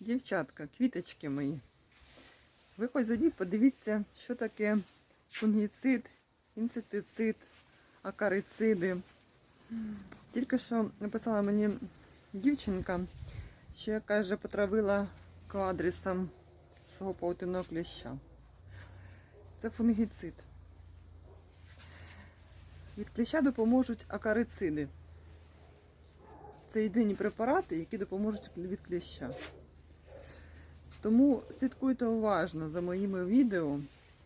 Дівчатка, квіточки мої. Ви хоч зайдіть, подивіться, що таке фунгіцид, інсектицид, акарициди. Тільки що написала мені дівчинка, що я каже, потравила квадрісом свого паутинного кліща. Це фунгіцид. Від кліща допоможуть акарициди. Це єдині препарати, які допоможуть від кліща. Тому слідкуйте уважно за моїми відео.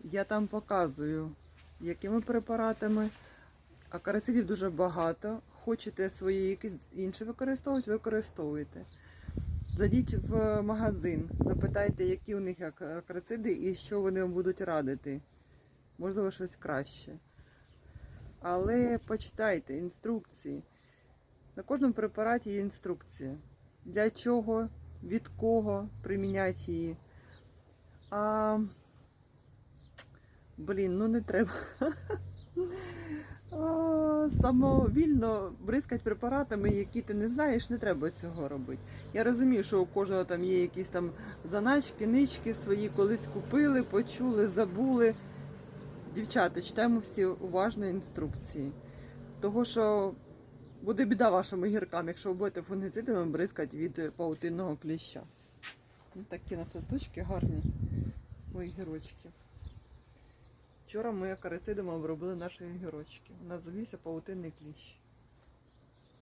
Я там показую, якими препаратами. Акарицидів дуже багато. Хочете свої якісь інші використовувати, використовуйте. Зайдіть в магазин, запитайте, які у них ак- акарициди і що вони вам будуть радити. Можливо, щось краще. Але почитайте інструкції. На кожному препараті є інструкція. Для чого, від кого приміняти її. А, блін, ну не треба. Самовільно бризкати препаратами, які ти не знаєш, не треба цього робити. Я розумію, що у кожного там є якісь там заначки, нички свої, колись купили, почули, забули. Дівчата, читаємо всі уважно інструкції. Того, що буде біда вашим огіркам, якщо ви будете фунгицидами бризкати від паутинного кліща. Ось такі у нас листочки гарні, мої гірочки. Вчора ми акарицидами обробили наші гірочки. У нас завівся паутинний кліщ.